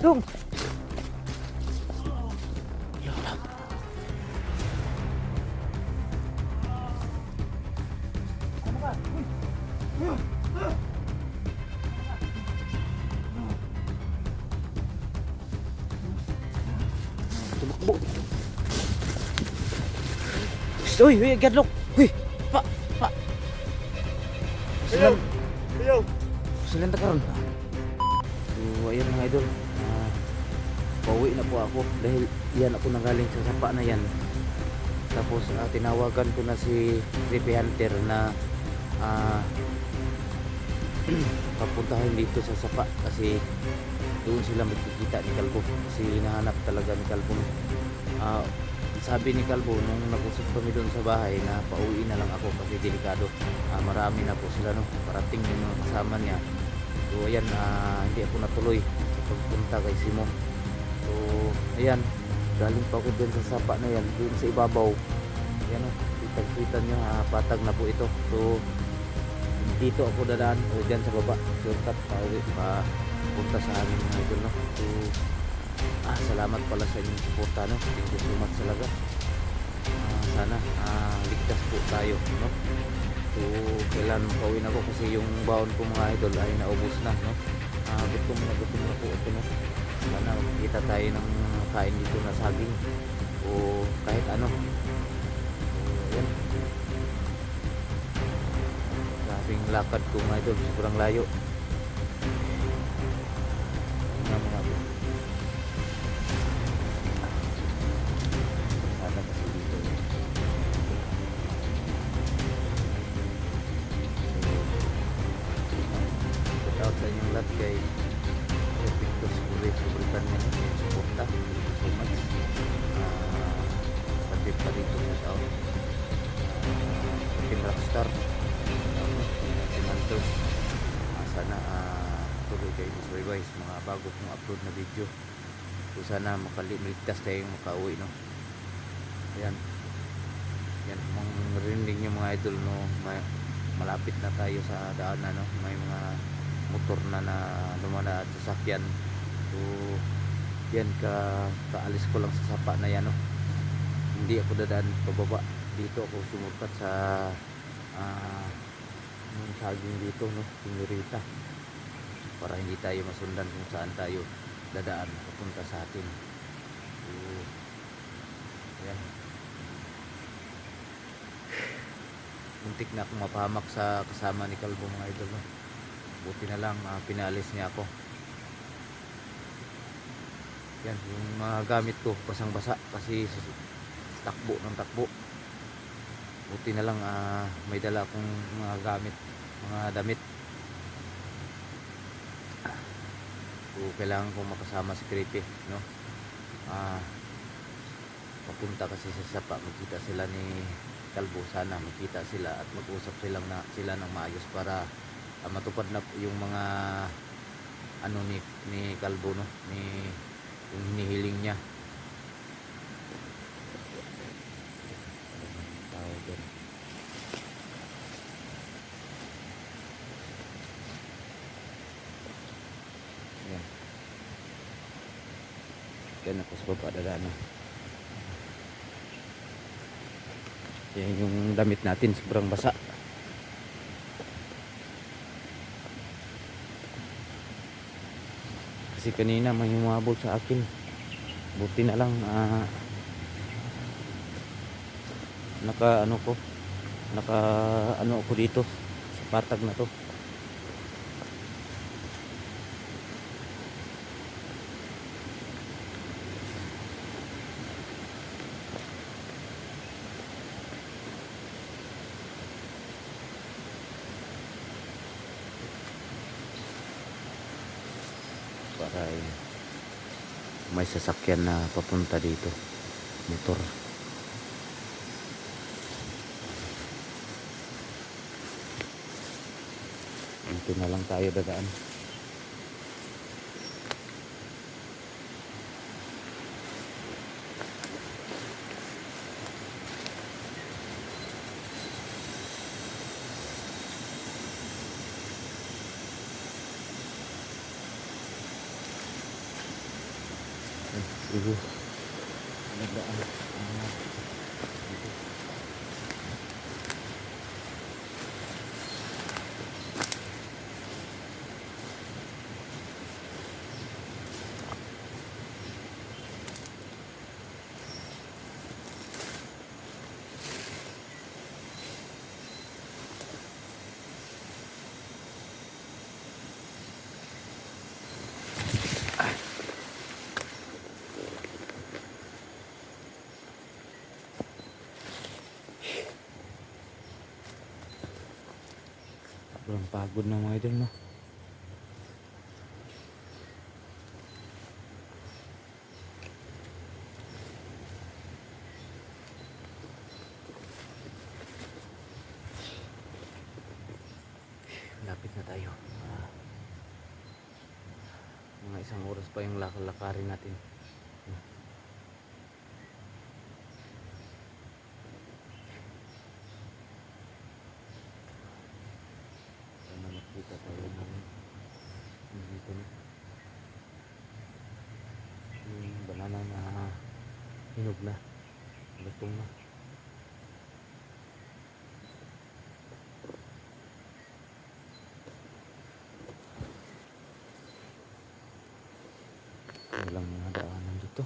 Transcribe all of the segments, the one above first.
Dong. Uy, uy, gadlok. Uy, pa, pa. Ayaw! Silang, Ayaw! silang takaron. So, ayun mga idol. Pauwi na po ako dahil yan ako nanggaling sa sapa na yan. Tapos ah, tinawagan ko na si Creepy Hunter na ah, papuntahin dito sa sapa kasi doon sila magkikita ni Kalbo kasi hinahanap talaga ni Kalbo Ah, sabi ni Kalbo nung nag-usap kami doon sa bahay na pauwi na lang ako kasi delikado. Ah, marami na po sila no? Parating yung mga kasama niya. So ayan ah, hindi ako natuloy pagpunta kay Simo. So ayan galing pa ako dyan sa sapa na yan doon sa ibabaw. Ayan o kitang kita nyo ah, patag na po ito. So dito ako dadaan o dyan sa baba. Shortcut pa uwi pa punta sa amin mga idol no? So ah, salamat pala sa inyong suporta no? Thank you so much talaga. Ah, sana ah, ligtas po tayo no? So kailan pauwi na ako kasi yung baon ko mga idol ay naubos na no? Ah, gutom na gutom na po ito no? Sana makita tayo ng kain dito na saging o kahit ano. Yan grabing lakad ko mga idol. Sobrang layo sana makalimuligtas tayong makauwi no? Yan kung marinig nyo mga idol no may, malapit na tayo sa daanan no? May mga motor na na lumana at sasakyan. So yan ka kaalis ko lang sa sapa na yan no? Hindi ako dadaan pababa. Dito ako sumurkat sa yung saging dito no? Senyorita para hindi tayo masundan kung saan tayo dadaan papunta sa atin. So yan muntik na akong mapahamak sa kasama ni Kalbo mga idol no? buti na lang ah, pinalis niya ako. Yan yung mga gamit ko basang basa kasi takbo ng takbo. Buti na lang ah, may dala akong mga gamit mga damit so kailangan kong makasama si Creepy no? Ah papunta kasi sa sapa magkita sila ni Kalbo sana makita sila at mag-usap silang na sila ng maayos para ah, matupad na yung mga ano ni ni Kalbo no? Ni yung hinihiling niya tao doon yan yan ako sa baba dadaan no? yan yung damit natin sobrang basa. Kasi kanina may humabol sa akin. Buti na lang ah, naka ano ko naka ano ko dito sa patag na to para ay may sasakyan na papunta dito. Motor. Dito na lang tayo dadaan Sige. Nagdaan. Ah, dito. Sobrang pagod ng mga idol, no? Lapit na tayo. Ah, mga isang oras pa yung lakal-lakarin natin. Sana makita tayo ng ng dito na. Yung banana na hinog na. Lutong na. Walang mga daanan dito.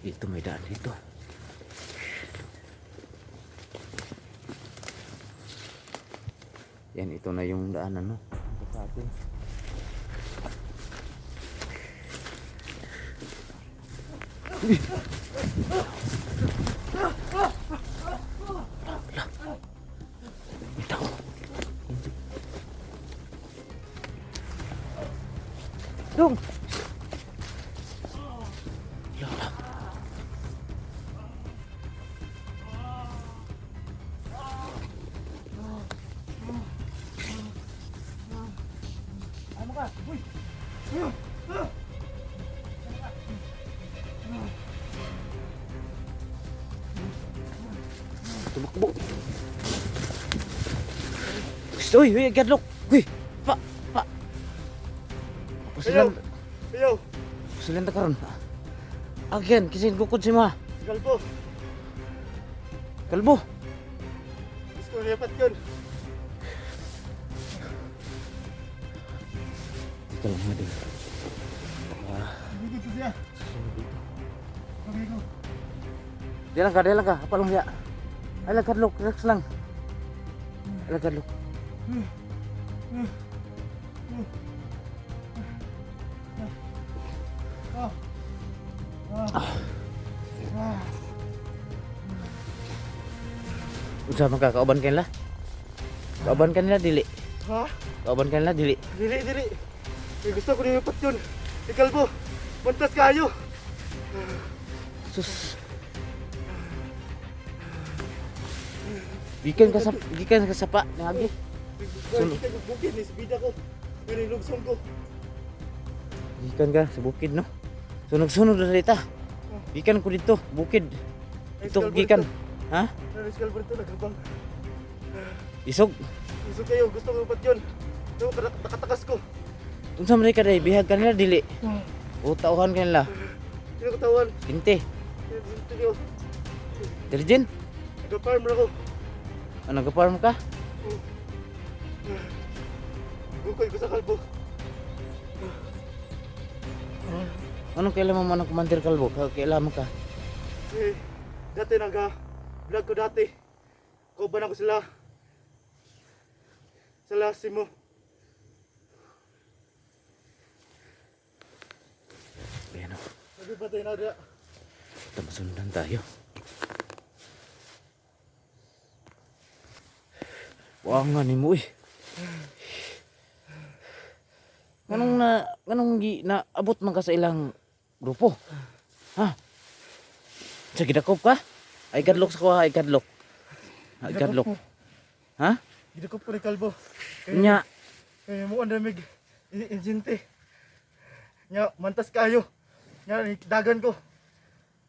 Dito may daan Yan, ito na yung daanan, no? Ito sa atin. Wala. Tumakbo. Gusto, uy, uy, gadlok. Uy, pa, pa. Pusilan, Ayaw! pusilan ta karon. Again, kisin gukod si mga. Galbo! Kalbo. Gusto ko lipat yun! Dito lang din. Ah, ko siya! susunod dito. Okay ko! Di lang ka, di lang ka. Apa lang siya. Ay lang, kadlok, relax lang. Ay lang, kadlok. Ah! Ah! Ah! Unsa man ka, kauban ka nila? Kauban ka nila, dili. Ha? Kauban ka nila, dili. Dili, dili! May gusto ko lipat yun! Si Galbo! Mantas kayo! Sus. Gikan ka sa gikan ka sa pa, nagi. Sunod. Kita ko bukid ni Sibida ko! Pero lugsong ko! Gikan ka sa bukid no. Sunog-sunog na dita. Gikan ko dito, bukid. Ito gikan. Ha? Pero si Galbo ito nagabang. Isog. Gusto kayo, gusto ko lipat yun! Nak- nakatakas ko! Unsa man ka day bihag kanila dili. O tauhan kanila. Hindi ko. Hindi ko. Dirjen. Nag-farm na ako! Ano nagaparm ka? Bukoy ko sa kalbo! Anong kailangan mo ng commander kalbo? Ka- Kailangan ka. Eh, dati naga vlog ko dati. Kauban ako sila. Sila si mo. Ayan o. Sabi ba tayo na Tamasundan tayo. Wah nga ni mo eh. Anong na, anong gi, na abot man ka sa ilang grupo? Ha? Sa gidakop ka? Ay kadlok sa kuha, ay kadlok. Ay kadlok. Ha? Gidakop ko ni Kalbo. Kaya, Nya, kaya mo ang damig. Injinte. Nya, mantas kayo. Nya, dagan ko.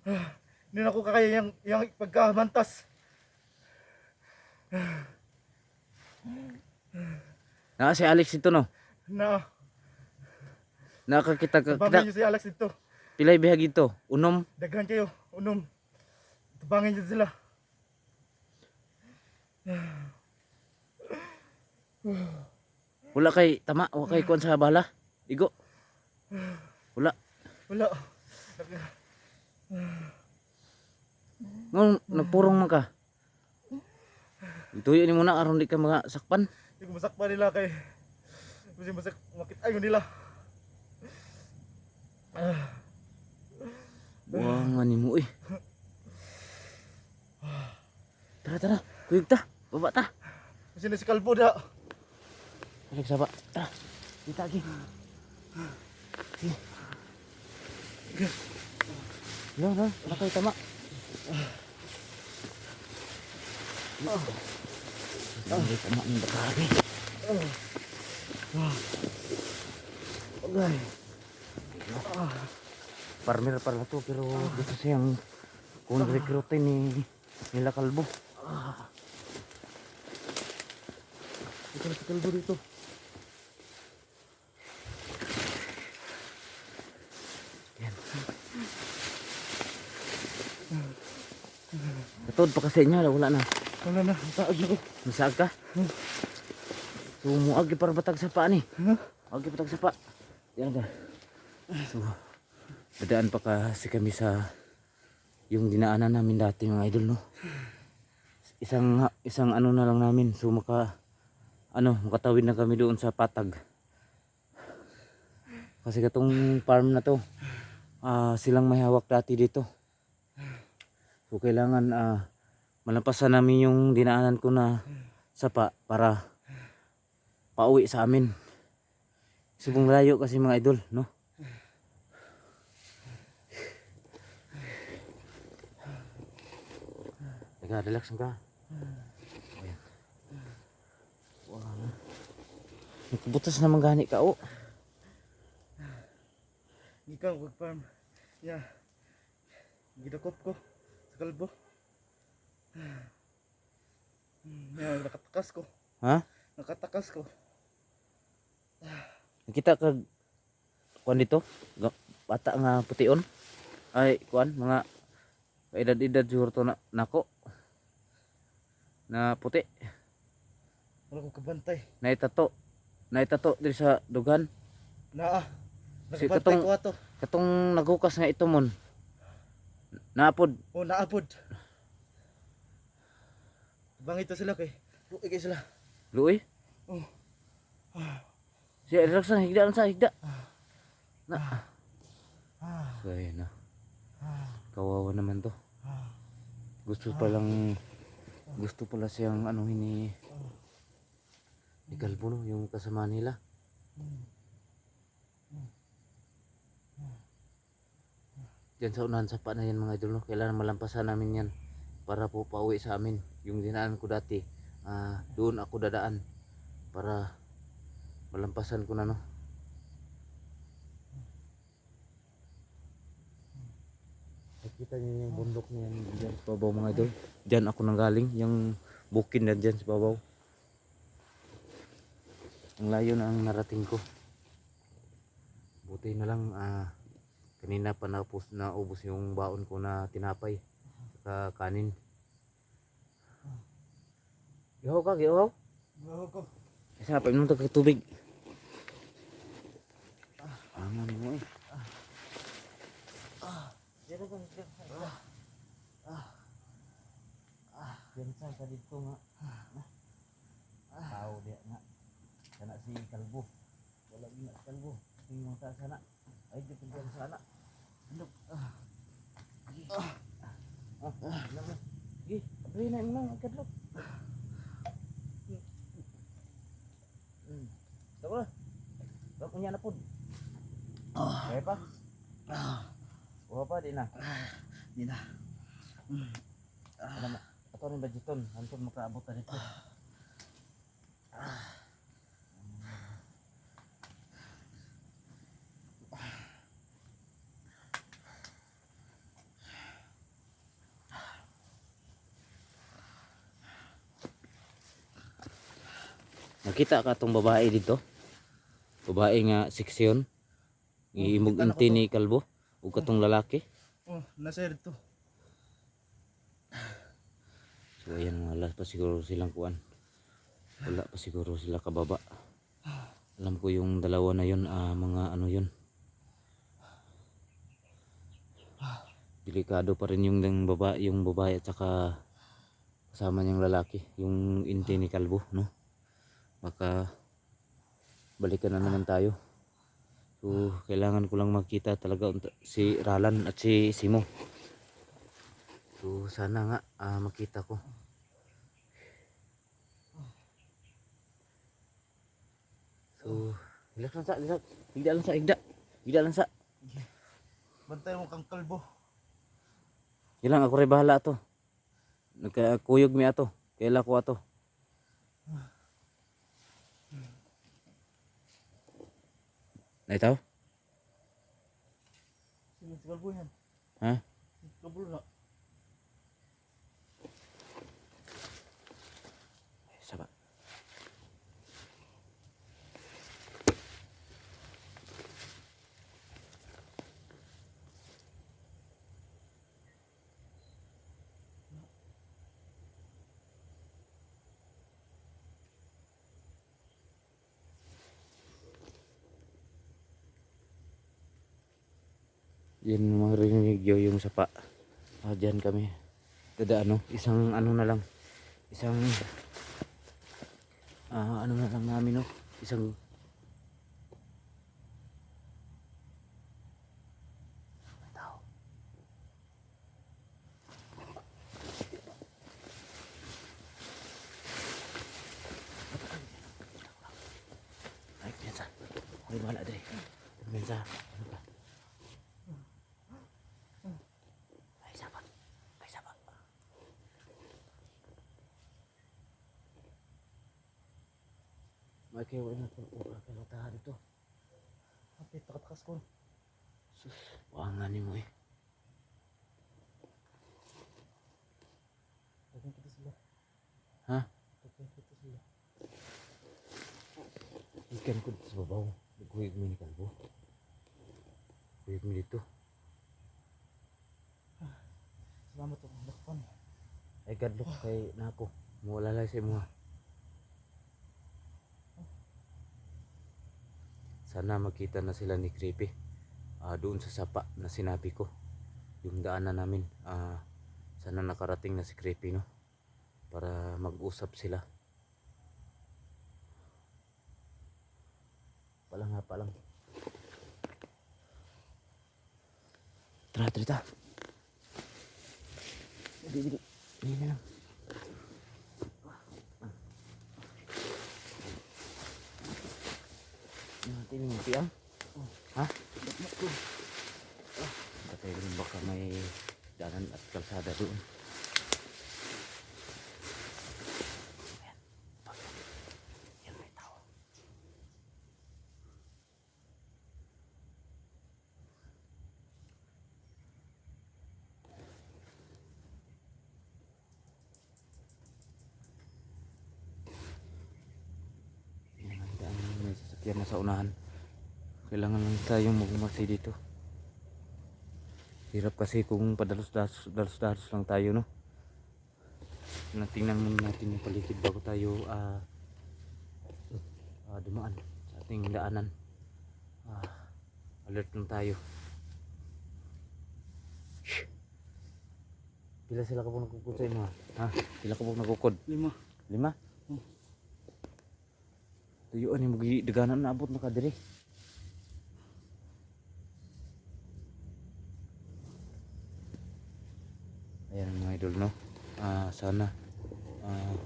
Ah, Hindi na ko kakaya yung, yung pagkamantas. Na si Alex ito no. Na, Nakakita ka tabangin niyo si Alex dito. Pilay bihag ito. Unom. Daghan kayo. Unom. Tabangin niyo sila. Wala kay tama, wala kay kuan sa bala. Igo. Wala. Wala. Ngon nagpurong man ka. Ituyo ni mo na aron di ka mga sakpan. Hindi ko masakpa nila kay kasi masak makit ayo nila. Buang man mo eh. Tara tara, kuyog ta. Baba ta. Kasi na si Kalbo da. Alex saba. Tara. Kita lagi. No, no, wala kay tama. Hindi tama ng bakari. Okay. Farmer pala to pero gusto siyang kung recruitin ni nila kalbo. Ito na si Kalbo dito. Katod pa kasi niya wala na. Wala na. Taag na ko. Masaag ka? Sumuag para batag sa paa ni. Ha? Agi patag sa pa. Yan ka. So, dadaan pa kasi kami sa yung dinaanan namin dati mga idol no. Isang isang ano na lang namin. So maka ano, makatawid na kami doon sa patag. Kasi katong farm na to, ah silang may hawak dati dito. So kailangan ah malampasan namin yung dinaanan ko na sapa para pauwi sa amin. Subong layo kasi mga idol, no? Teka, relax lang ka. Ayan. Wow. Nagbutas naman gani ka, oh. Ikaw, wag farm. Ya. Gidakop ko. Sa Kalbo. Ya, nakatakas ko. Ha? Nakatakas ko. Nakita ka kuan dito? Bata nga pution? Ay, kuan mga edad-edad siguro to na nako. Na puti. Wala ko kabantay. Naitato. Naitato diri sa dugan. Naa. Si katong- ko ato. Katong naghukas nga ito mon. Naapod. O, naapod. Bangito sila kay. Luki kay sila. Luoy. Oh. Siya relax lang higda lang sa higda. Na. Ah. So ayun na. Ah. Kawawa naman to. Ah. Gusto pa lang gusto pala siyang ano ni ni Kalbo no, yung kasama nila. Diyan sa unahan sa pa na yan mga idol no. Kailangan malampasan namin yan para po pauwi sa amin. Yung dinaan ko dati, ah doon ako dadaan para malampasan ko na no. Nakita niyo yung bundok na yan dyan sa babaw mga idol. Diyan ako nanggaling, yung bukid na dyan sa babaw. Ang layo na ang narating ko. Buti na lang, ah, kanina pa na ubos yung baon ko na tinapay. Saka kanin. Ihaw ka, ihaw. Bawa ko. Isa pa inom tag tubig. Aman mo eh. Dito ko. dito. Diyan sa sa dito nga. Tao dia nga. Kana si Kalbo. Wala gina si Kalbo. Tingnan sa sana. Ay dito diyan sana. Andok. Ah. Ah. Ah. Lama. Gi, abri na mo. Hmm. Ba kunya na pud. Ah. Kaya pa? Ah. Wa pa di na. Di na. Ano ma? Ato ni budgeton, antong makaabot na dito. Nakita ka tong babae dito? Babae nga seksyon. Iimog inti ni Kalbo. Ug katong lalaki. Oh, nasa dito. So ayan wala pa siguro silang kuan. Wala pa siguro sila kababa. Alam ko yung dalawa na yun, ah, mga ano yun. Delikado pa rin yung yung baba, yung babae at saka kasama niyang lalaki, yung inti ni Kalbo, no? Baka balikan na naman tayo. So, kailangan ko lang makita talaga si Ralan at si Simo. So, sana nga ah, makita ko. So, relax lang sa, relax. Higda lang sa, higda. Higda lang sa. Bantay mo kang kalbo. Yan lang, ako rin bahala to. Nagkakuyog mi ato. Kaila ko ato. Naitaw? Sige, si kalbo yan. Ha? Si kalbo na. Yan mga rinig yun yung sapa. Ah, dyan kami. Dada ano, isang ano na lang. Isang ah ano na lang namin no. Isang May tao. Ay, piyansa. Ay, wala dre. Piyansa. Ano ba? Ay, sabat. Ay, sabat. May kayo na ito. Wala kayo tahan ito. Kapit, takatakas ko. Sus, wangan ni mo eh. Tagyan kita sila. Ha? Tagyan kita sila. Ikan ko dito sa babaw. Nagkuyog mo ni Kalbo. Kuyog mo dito. Salamat ako. Lakpan. Ay gadlok kay nako. Mawala lang sa imo. Sana makita na sila ni Creepy. Ah, doon sa sapa na sinabi ko. Yung daanan namin. Ah, sana nakarating na si Creepy no. Para mag-usap sila. Palang nga, palang. Tara, tara, tara. Dili na lang. Natin yung piang? Ha? Rin baka may daanan at kalsada doon. Ayan. Baka. Yan may tao. Kailangan daan may sasakyan na sa unahan. Kailangan lang tayong magmasi dito. Hirap kasi kung padalos-dalos dalos-dalos lang tayo no. Natingnan muna natin yung paligid bago tayo ah ah, dumaan sa ating daanan. Ah, alert lang tayo. Pila sila ka po nagkukod sa ha? Ha? Pila ka po nagkukod? Lima. Lima? Hmm. Tuyuan yung magi daganan na abot na ka diri. Ayan mga idol no. Ah sana ah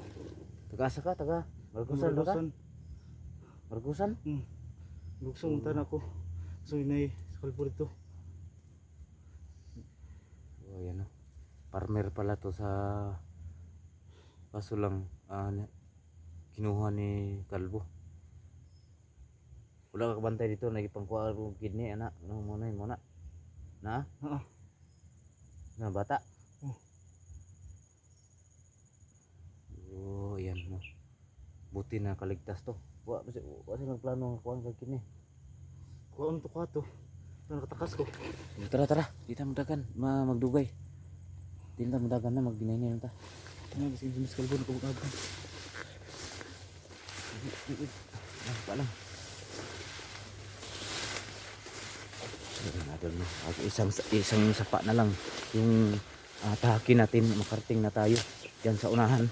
taga asa ka taga Margusan ba ka? Margusan? Hmm. Lugsong hmm. ako. So inay kalbo dito. Oh, ayan no. Farmer pala to sa kaso lang ah, kinuha ni Kalbo. Wala ka bantay dito, nagipangkuha ko kidney, anak. Ano muna yun muna? Na? Oo. Na bata? Oh. Oh, yan no. Buti na kaligtas to. Wa kasi wa sila plano kuha kag kidney. Kuha to ka to. Nakatakas ko. Tara tara, kita magdagan, ma magdugay. Tinta magdagan na magbinay na ta. Ano kasi yung kalbo na kabukabang. Ah, no. Ako isang isang sapa na lang yung uh, natin makarating na tayo diyan sa unahan.